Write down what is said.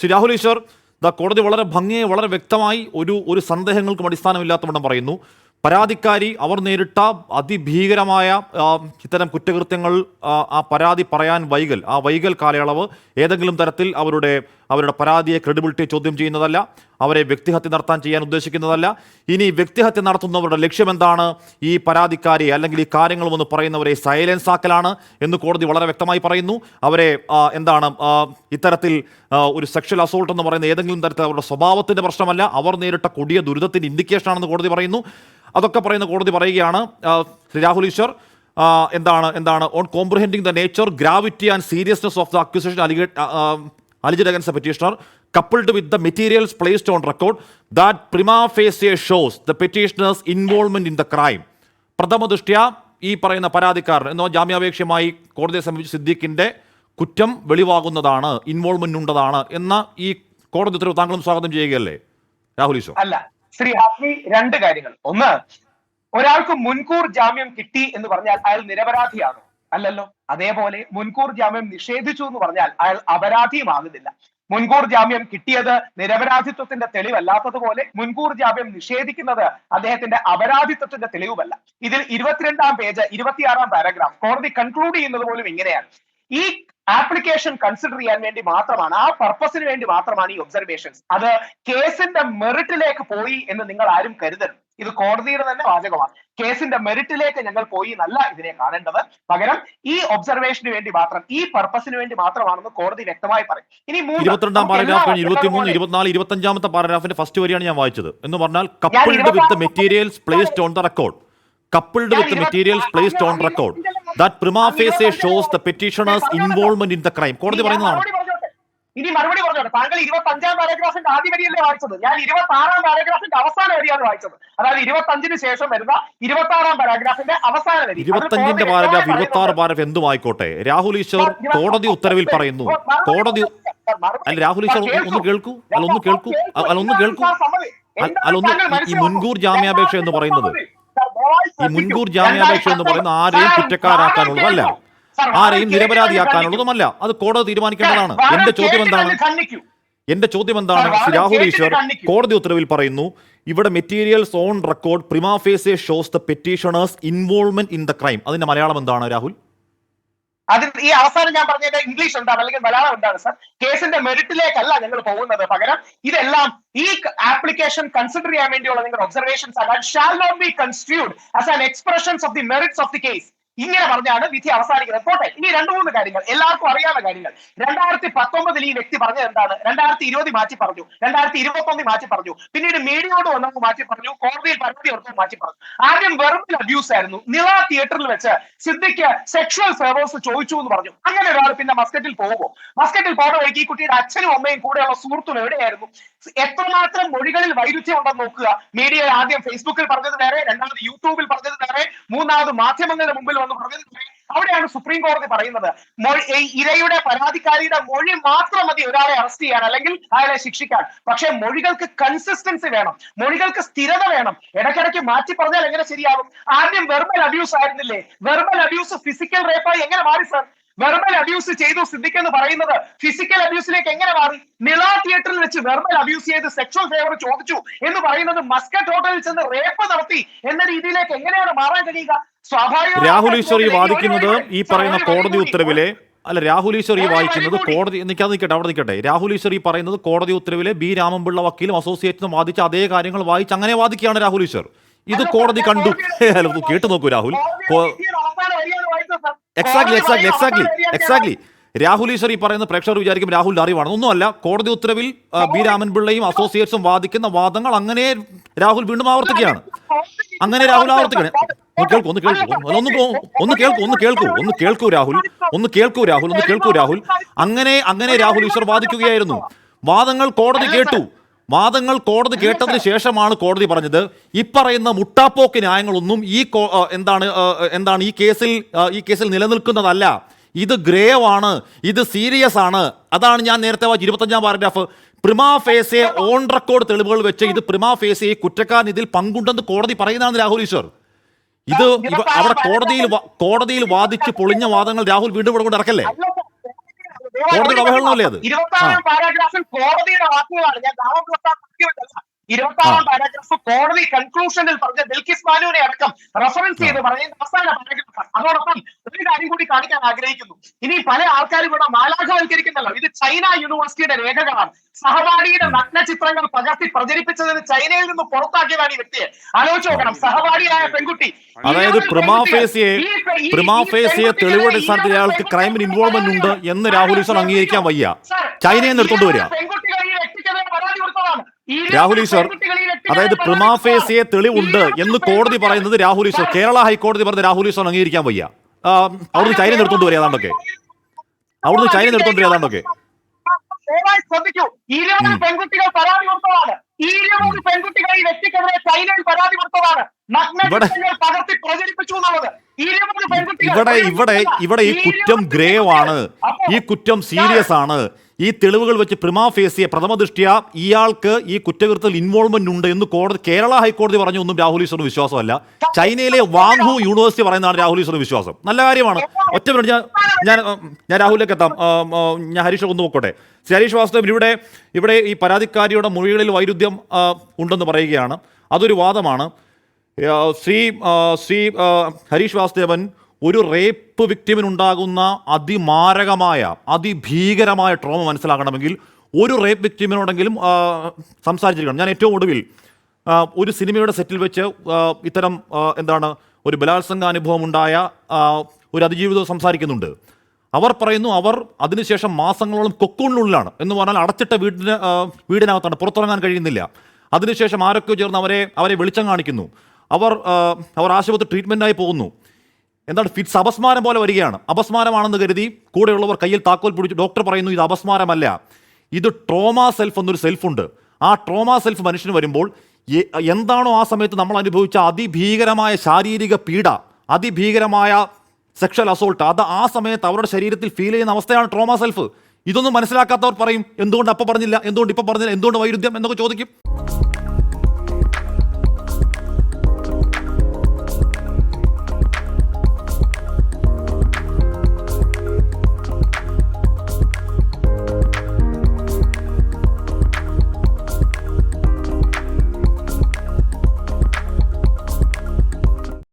Shri Rahul Easwar the കോടതി വളരെ ഭംഗിയെ വളരെ വ്യക്തമായി ഒരു ഒരു സന്ദേഹങ്ങൾക്കും അടിസ്ഥാനമില്ലാത്തവണ്ണം പറയുന്നു. പരാതിക്കാരി അവർ നേരിട്ട അതിഭീകരമായ ഇത്തരം കുറ്റകൃത്യങ്ങൾ ആ, പരാതി പറയാൻ വൈകൽ ആ വൈകൽ കാലയളവ് ഏതെങ്കിലും തരത്തിൽ അവരുടെ അവരുടെ പരാതിയെ ക്രെഡിബിലിറ്റി ചോദ്യം ചെയ്യുന്നതല്ല അവരെ വ്യക്തിഹത്യ നടത്താൻ ചെയ്യാൻ ഉദ്ദേശിക്കുന്നതല്ല. ഇനി വ്യക്തിഹത്യ നടത്തുന്നവരുടെ ലക്ഷ്യം എന്താണ് ഈ പരാതിക്കാരെ അല്ലെങ്കിൽ ഈ കാര്യങ്ങളും എന്ന് പറയുന്നവരെ സൈലൻസ് ആക്കലാണ് എന്ന് കോടതി വളരെ വ്യക്തമായി പറയുന്നു. അവരെ എന്താണ് ഇത്തരത്തിൽ ഒരു സെക്ഷൽ അസോൾട്ട് എന്ന് പറയുന്ന ഏതെങ്കിലും തരത്തിൽ അവരുടെ സ്വഭാവത്തിന്റെ പ്രശ്നമല്ല. അവർ നേരിട്ട കൊടിയ ദുരിതത്തിന്റെ ഇൻഡിക്കേഷനാണെന്ന് കോടതി പറയുന്നു. അതൊക്കെ പറയുന്ന കോടതി പറയുകയാണ് ശ്രീ രാഹുൽ ഈശ്വർ എന്താണ് എന്താണ് on comprehending the nature gravity and seriousness of the accusation alleged against petitioner coupled with the materials placed on record that prima facie shows the petitioner's in the crime. പ്രഥമ ദൃഷ്ട്യ ഈ പറയുന്ന പരാതിക്കാരൻ എന്നോ ജാമ്യാപേക്ഷയുമായി കോടതിയെ സമീപിച്ച സിദ്ദീഖിന്റെ കുറ്റം വെളിവാകുന്നതാണ് ഇൻവോൾവ്മെന്റ് ഉണ്ടതാണ് എന്ന ഈ കോടതി ഉത്തരവ് താങ്കളും സ്വാഗതം ചെയ്യുകയല്ലേ? രാഹുൽ ഈശോ അല്ല ശ്രീ ഹാഫി രണ്ട് കാര്യങ്ങൾ. ഒന്ന് ഒരാൾക്ക് മുൻകൂർ ജാമ്യം കിട്ടി എന്ന് പറഞ്ഞാൽ അയാൾ നിരപരാധിയാണോ? അല്ലല്ലോ. അതേപോലെ മുൻകൂർ ജാമ്യം നിഷേധിച്ചു എന്ന് പറഞ്ഞാൽ അയാൾ അപരാധിയുമാകുന്നില്ല. മുൻകൂർ ജാമ്യം കിട്ടിയത് നിരപരാധിത്വത്തിന്റെ തെളിവല്ലാത്തതുപോലെ മുൻകൂർ ജാമ്യം നിഷേധിക്കുന്നത് അദ്ദേഹത്തിന്റെ അപരാധിത്വത്തിന്റെ തെളിവുമല്ല. ഇതിൽ ഇരുപത്തിരണ്ടാം പേജ് ഇരുപത്തിയാറാം പാരഗ്രാഫ് കോടതി കൺക്ലൂഡ് ചെയ്യുന്നത് പോലും ഇങ്ങനെയാണ്. ഈ ആപ്ലിക്കേഷൻ കൺസിഡർ ചെയ്യാൻ വേണ്ടി മാത്രമാണ് ആ പർപ്പസിന് വേണ്ടി മാത്രമാണ് ഈ ഒബ്സർവേഷൻസ് അത് കേസിന്റെ മെറിറ്റിലേക്ക് പോയി എന്ന് നിങ്ങൾ ആരും കരുതരുത്. ഇത് കോടതിയുടെ തന്നെ വാചകമാണ്. കേസിന്റെ മെറിറ്റിലേക്ക് ഞങ്ങൾ പോയി എന്നല്ല ഇതിനെ കാണേണ്ടത്. പകരം ഈ ഒബ്സർവേഷന് വേണ്ടി മാത്രം ഈ പർപ്പസിന് വേണ്ടി മാത്രമാണെന്ന് കോടതി വ്യക്തമായി പറയും. ഇനി ഇരുപത്തിരണ്ടാം പാരഗ്രാഫ് ഇരുപത്തിമൂന്ന് ഇരുപത്തിനാല് ഇരുപത്തഞ്ചാമത്തെ പാരഗ്രാഫിന്റെ ഫസ്റ്റ് വരിയാണ് ഞാൻ വായിച്ചത്. എന്ന് പറഞ്ഞാൽ coupled with materials placed on the record coupled with materials placed on ഇരുപത്തി- placed on shows the petitioners that prima the facie shows the petitioner's involvement in the crime. കോടതി പറയുന്നതാണ്. ഇനി മറുപടി പറഞ്ഞോട്ടെ. താങ്കൾ ഇരുപത്തി അഞ്ചാം പാരഗ്രാഫിന്റെ ആദ്യ വരിയല്ലേ വായിച്ചത്? ഞാൻ ഇരുപത്തി ആറാം പാരഗ്രാഫിന്റെ അവസാന വരിയാണ് വായിച്ചത്. അതായത് ഇരുപത്തി അഞ്ചിന് ശേഷം വരുന്ന ഇരുപത്തി ആറാം പാരഗ്രാഫിന്റെ അവസാന വരി. ഇരുപത്തഞ്ചിന്റെ പാരഗ്രാഫ് ഇരുപത്തി ആറ് പാരഗ്രാഫ് എന്തും ആയിക്കോട്ടെ. രാഹുൽ ഈശ്വർ കോടതി ഉത്തരവിൽ പറയുന്നു. കോടതി അല്ല രാഹുൽ ഈശ്വർ ഒന്ന് കേൾക്കൂ. അല്ല ഒന്ന് കേൾക്കൂ. അല്ല ഒന്ന് കേൾക്കൂ. അല്ല ഒന്ന് ഈ മുൻകൂർ ജാമ്യാപേക്ഷ എന്ന് പറയുന്നത്. ഈ മുൻകൂർ ജാമ്യാപേക്ഷ എന്ന് പറയുന്ന ആരെയും കുറ്റക്കാരാക്കാനുള്ളതല്ല. ആരെയും നിരപരാധിയാക്കാനുള്ളതുമല്ല. അത് കോടതി തീരുമാനിക്കേണ്ടതാണ്. എന്റെ ചോദ്യം എന്താണ്? എന്റെ ചോദ്യം എന്താണ്? രാഹുൽ ഈശ്വർ കോടതി ഉത്തരവിൽ പറയുന്നു ഇവിടെ materials on record prima facie shows the petitioners involvement in the crime അതിന്റെ മലയാളം എന്താണ് രാഹുൽ? അത് ഈ അവസാനം ഞാൻ പറഞ്ഞത് ഇംഗ്ലീഷ് എന്താണ് അല്ലെങ്കിൽ മലയാളം എന്താണ് സർ കേസിന്റെ മെറിറ്റിലേക്കല്ല ഞങ്ങൾ പോകുന്നത്. പകരം ഇതെല്ലാം ഈ ആപ്ലിക്കേഷൻ കൺസിഡർ ചെയ്യാൻ വേണ്ടിയുള്ള നിങ്ങളുടെ observations shall not be construed as an expressions of the merits of the case ഇങ്ങനെ പറഞ്ഞാണ് വിധി അവസാനിക്കുന്നത്. പോട്ടെ ഇനി രണ്ടു മൂന്ന് കാര്യങ്ങൾ. എല്ലാവർക്കും അറിയാവുന്ന കാര്യങ്ങൾ. രണ്ടായിരത്തി പത്തൊമ്പതിൽ ഈ വ്യക്തി പറഞ്ഞത് എന്താണ്? രണ്ടായിരത്തി ഇരുപതിൽ മാറ്റി പറഞ്ഞു. രണ്ടായിരത്തി ഇരുപത്തൊന്നിൽ മാറ്റി പറഞ്ഞു. പിന്നീട് മീഡിയയോട് വന്നപ്പോൾ മാറ്റി പറഞ്ഞു. കോടതിയിൽ പരാതി കൊടുത്തപ്പോൾ മാറ്റി പറഞ്ഞു. ആദ്യം വെറുതെ അബ്യൂസ് ആയിരുന്നു. നിള തിയേറ്ററിൽ വെച്ച് സിദ്ദിഖ് സെക്ഷുവൽ ഫേവേഴ്സ് ചോദിച്ചു എന്ന് പറഞ്ഞു. അങ്ങനെ ഒരാൾ പിന്നെ മസ്കറ്റിൽ പോകുമോ മസ്കറ്റിൽ പോകുന്ന വഴിക്ക് ഈ കുട്ടിയുടെ അച്ഛനും അമ്മയും കൂടെയുള്ള സുഹൃത്തും എവിടെയായിരുന്നു? എത്രമാത്രം മൊഴികളിൽ വൈരുദ്ധ്യം ഉണ്ടെന്ന് നോക്കുക. മീഡിയ ആദ്യം ഫേസ്ബുക്കിൽ പറഞ്ഞത് വേറെ രണ്ടാമത് യൂട്യൂബിൽ പറഞ്ഞത് വേറെ മൂന്നാമത് മാധ്യമങ്ങളുടെ മുമ്പിൽ വന്ന് പറഞ്ഞത് അവിടെയാണ് സുപ്രീം കോടതി പറയുന്നത് ഇരയുടെ പരാതിക്കാരിയുടെ മൊഴി മാത്രം മതി ഒരാളെ അറസ്റ്റ് ചെയ്യാൻ അല്ലെങ്കിൽ അയാളെ ശിക്ഷിക്കാൻ. പക്ഷേ മൊഴികൾക്ക് കൺസിസ്റ്റൻസി വേണം മൊഴികൾക്ക് സ്ഥിരത വേണം. ഇടയ്ക്കിടയ്ക്ക് മാറ്റി പറഞ്ഞാൽ എങ്ങനെ ശരിയാകും? ആദ്യം വെർബൽ അബ്യൂസ് ആയിരുന്നില്ലേ? വെർബൽ അബ്യൂസ് ഫിസിക്കൽ റേപ്പായി എങ്ങനെ മാറി സർ വെർബൽ അബ്യൂസ് ചെയ്തു സിദ്ദിഖ് എന്ന് പറയുന്നത് ഫിസിക്കൽ അബ്യൂസിലേക്ക് എങ്ങനെ മാറി? നിള തിയേറ്ററിൽ വെച്ച് വെർബൽ അബ്യൂസ് ചെയ്ത് സെക്ഷൽ ഫേവർ ചോദിച്ചു എന്ന് പറയുന്നത് മസ്കറ്റ് ഹോട്ടലിൽ ചെന്ന് റേപ്പ് നടത്തി എന്ന രീതിയിലേക്ക് എങ്ങനെയാണ് മാറാൻ കഴിയുക? സ്വാഭാവിക രാഹുൽ ഈശ്വർ വാദിക്കുന്നത് ഈ പറയുന്ന കോടതി ഉത്തരവിലെ അല്ല രാഹുൽ ഈശ്വർ ഈ വായിക്കുന്നത് കോടതി നിൽക്കാതെ നിൽക്കട്ടെ അവിടെ നിൽക്കട്ടെ രാഹുൽ ഈശ്വർ ഈ പറയുന്നത് കോടതി ഉത്തരവിലെ ബി രാമൻപിള്ള വക്കീലും അസോസിയേറ്റും വാദിച്ച അതേ കാര്യങ്ങൾ വായിച്ച് അങ്ങനെ വാദിക്കുകയാണ് രാഹുൽ ഈശ്വർ. ഇത് കോടതി കണ്ടു. കേട്ടു നോക്കൂ Rahul. Exactly exactly exactly exactly Rahul Easwar ഈ പറയുന്ന പ്രേക്ഷകർ വിചാരിക്കും രാഹുൽ അറിവാണ് ഒന്നുമല്ല കോടതി ഉത്തരവിൽ ബി രാമൻപിള്ളയും അസോസിയേറ്റ്സും വാദിക്കുന്ന വാദങ്ങൾ അങ്ങനെ രാഹുൽ വീണ്ടും ആവർത്തിക്കുകയാണ്. അങ്ങനെ രാഹുൽ ആവർത്തിക്കണേ ഒന്ന് കേൾക്കൂ ഒന്ന് കേൾക്കൂ. ഒന്ന് ഒന്ന് കേൾക്കൂ ഒന്ന് കേൾക്കൂ ഒന്ന് കേൾക്കൂ രാഹുൽ ഒന്ന് കേൾക്കൂ രാഹുൽ ഒന്ന് കേൾക്കൂ രാഹുൽ. അങ്ങനെ അങ്ങനെ രാഹുൽ ഈശ്വർ വാദിക്കുകയായിരുന്നു. വാദങ്ങൾ കോടതി കേട്ടു. വാദങ്ങൾ കോടതി കേട്ടതിന് ശേഷമാണ് കോടതി പറഞ്ഞത്. ഈ പറയുന്ന മുട്ടാപ്പോക്ക് ന്യായങ്ങളൊന്നും ഈ എന്താണ് എന്താണ് ഈ കേസിൽ ഈ കേസിൽ നിലനിൽക്കുന്നതല്ല. ഇത് ഗ്രേവ് ആണ് ഇത് സീരിയസ് ആണ്. അതാണ് ഞാൻ നേരത്തെ വായിച്ച ഇരുപത്തഞ്ചാം paragraph. Prima facie on record തെളിവുകൾ വെച്ച് ഇത് പ്രിമാ ഫേസെ ഈ കുറ്റക്കാരൻ ഇതിൽ പങ്കുണ്ടെന്ന് കോടതി പറയുന്നതാണ് രാഹുൽ ഈശ്വർ. ഇത് അവിടെ കോടതിയിൽ കോടതിയിൽ വാദിച്ച് പൊളിഞ്ഞ വാദങ്ങൾ രാഹുൽ വീണ്ടും ഇവിടെ കൊണ്ട് ഇറക്കല്ലേ? അവഹേളനമല്ലേ അത്? ഇരുപത്തി ആറാം പാരാഗ്രാഫിൽ കോടതിയുടെ വാക്കുകളാണ് ഞാൻ ദാവം ഇരുപത്തി ആറാം പാരാഗ്രാഫ് കോടതി കൺക്ലൂഷനിൽ പറഞ്ഞ ബിൽക്കിസ് ബാനുവിനെ അടക്കം റെഫറൻസ് ചെയ്ത് പറയുന്ന അവസാന പാരാഗ്രാഫ് അതോടൊപ്പം ഒരു കാര്യം കൂടി കാണിക്കാൻ ആഗ്രഹിക്കുന്നു. ഇനി പല ആൾക്കാരും ഇവിടെ മാലാഘവൽക്കരിക്കുന്നല്ലോ ഇത് ചൈന യൂണിവേഴ്സിറ്റിയുടെ രേഖകളാണ്. സഹപാഠിയുടെ നഗ്ന ചിത്രങ്ങൾ പകർത്തി പ്രചരിപ്പിച്ചതിന് ചൈനയിൽ നിന്ന് പുറത്താക്കിയതാണ് ഈ വ്യക്തിയെ. ആലോചിച്ച് നോക്കണം. സഹപാഠിയായ പെൺകുട്ടി. അതായത് പ്രിമാഫേസിയെ പ്രിമാ പെൺകുട്ടികൾ- ഫേസിയെ ഈ പെ- ഈ- പ്രിമാ ഈ ഫേസിയെ പെൺകുട്ടികളെ തെളിവുടെ ഈ അടിസ്ഥാനത്തിൽ അയാൾക്ക് പെൺകുട്ടികളെ ഇൻവോൾവ്മെന്റ് ഉണ്ട് എന്ന് രാഹുൽ ഈശ്വർ അംഗീകരിക്കാൻ വയ്യ. ചൈനയെ ചൈനയിൽ നിന്ന് എടുത്തോണ്ട് വരിക പെൺകുട്ടികൾ ഈ വ്യക്തിക്കെതിരെ പരാതി കൊടുത്തതാണ്. ഈ രാഹുൽ ഈശ്വർ അതായത് പരാതി പ്രിമാ കൊടുത്തതാണ്. ഫേസിയെ തെളിവുണ്ട് എന്ന് കോടതി പറയുന്നത് രാഹുൽ ഈശ്വർ. കേരള ഹൈക്കോടതി പറഞ്ഞ രാഹുൽ ഈശ്വർ അംഗീകരിക്കാൻ വയ്യ. അവിടുന്ന് ചൈന നിർത്തോണ്ട് വരിക അതാണ്ടൊക്കെ അവിടുന്ന് ചൈന നിർത്തോണ്ട് വരിക ഏതാണ്ടൊക്കെ. ശ്രദ്ധിച്ചു ഇരുപത് പെൺകുട്ടികൾ പരാതി കൊടുത്തതാണ്. ഇരുപത് പെൺകുട്ടികൾ ഈ വ്യക്തിക്കെതിരെ ചൈനയിൽ പരാതി കൊടുത്തതാണ്. ഇവിടെ- ഇവിടെ ഇവിടെ ഈ കുറ്റം ഗ്രേവ് ആണ്. ഈ കുറ്റം സീരിയസ് ആണ്. ഈ തെളിവുകൾ വെച്ച് പ്രിമാ ഫേസിയെ പ്രഥമ ദൃഷ്ടിയ ഇയാൾക്ക് ഈ കുറ്റകൃത്യത്തിൽ ഇൻവോൾവ്മെന്റ് ഉണ്ട് എന്ന് കോടതി കേരള ഹൈക്കോടതി പറഞ്ഞു ഒന്നും രാഹുൽ ഈശ്വറിന് വിശ്വാസമല്ല. ചൈനയിലെ വാങ്ഹു യൂണിവേഴ്സിറ്റി പറയുന്നതാണ് രാഹുൽ ഈശ്വറിന് വിശ്വാസം. നല്ല കാര്യമാണ്. ഒറ്റ മിനിറ്റ് ഞാൻ ഞാൻ ഞാൻ രാഹുലിലേക്ക് എത്താം. ഞാൻ ഹരീഷ് ഒന്ന് നോക്കട്ടെ. ശ്രീ ഹരീഷ് വാസ്തവൻ ഇവിടെ ഇവിടെ ഈ പരാതിക്കാരിയുടെ മൊഴികളിൽ വൈരുദ്ധ്യം ഉണ്ടെന്ന് പറയുകയാണ്. അതൊരു വാദമാണ്. ശ്രീ ശ്രീ ഹരീഷ് വാസുദേവൻ ഒരു റേപ്പ് വിക്ടിമിനുണ്ടാകുന്ന അതിമാരകമായ അതിഭീകരമായ ട്രോമ മനസ്സിലാക്കണമെങ്കിൽ ഒരു റേപ്പ് വിക്ടിമിനോടെങ്കിലും സംസാരിച്ചിരിക്കണം. ഞാൻ ഏറ്റവും ഒടുവിൽ ഒരു സിനിമയുടെ സെറ്റിൽ വെച്ച് ഇത്തരം എന്താണ് ഒരു ബലാത്സംഗ അനുഭവം ഉണ്ടായ ഒരു അതിജീവിതം സംസാരിക്കുന്നുണ്ട്. അവർ പറയുന്നു അവർ അതിനുശേഷം മാസങ്ങളോളം കൊക്കൂണിനുള്ളിലാണ്. എന്ന് പറഞ്ഞാൽ അടച്ചിട്ട വീടിന് വീടിനകത്താണ്. പുറത്തിറങ്ങാൻ കഴിയുന്നില്ല. അതിനുശേഷം ആരൊക്കെയോ ചേർന്ന് അവരെ അവരെ വെളിച്ചം കാണിക്കുന്നു. അവർ അവർ ആശുപത്രി ട്രീറ്റ്മെന്റായി പോകുന്നു. എന്താണ്? ഫിറ്റ്സ് അപസ്മാരം പോലെ വരികയാണ്. അപസ്മാരമാണെന്ന് കരുതി കൂടെയുള്ളവർ കയ്യിൽ താക്കോൽ പിടിച്ച് ഡോക്ടർ പറയുന്നു ഇത് അപസ്മാരമല്ല. ഇത് ട്രോമ സെൽഫ് എന്നൊരു സെൽഫുണ്ട്. ആ ട്രോമ സെൽഫ് മനുഷ്യന് വരുമ്പോൾ എന്താണോ ആ സമയത്ത് നമ്മൾ അനുഭവിച്ച അതിഭീകരമായ ശാരീരിക പീഡ അതിഭീകരമായ സെക്ഷൽ അസോൾട്ട് അത് ആ സമയത്ത് അവരുടെ ശരീരത്തിൽ ഫീൽ ചെയ്യുന്ന അവസ്ഥയാണ് ട്രോമ സെൽഫ്. ഇതൊന്നും മനസ്സിലാക്കാത്തവർ പറയും എന്തുകൊണ്ട് അപ്പം പറഞ്ഞില്ല? എന്തുകൊണ്ട് ഇപ്പം പറഞ്ഞില്ല? എന്തുകൊണ്ട് വൈരുദ്ധ്യം? എന്നൊക്കെ ചോദിക്കും.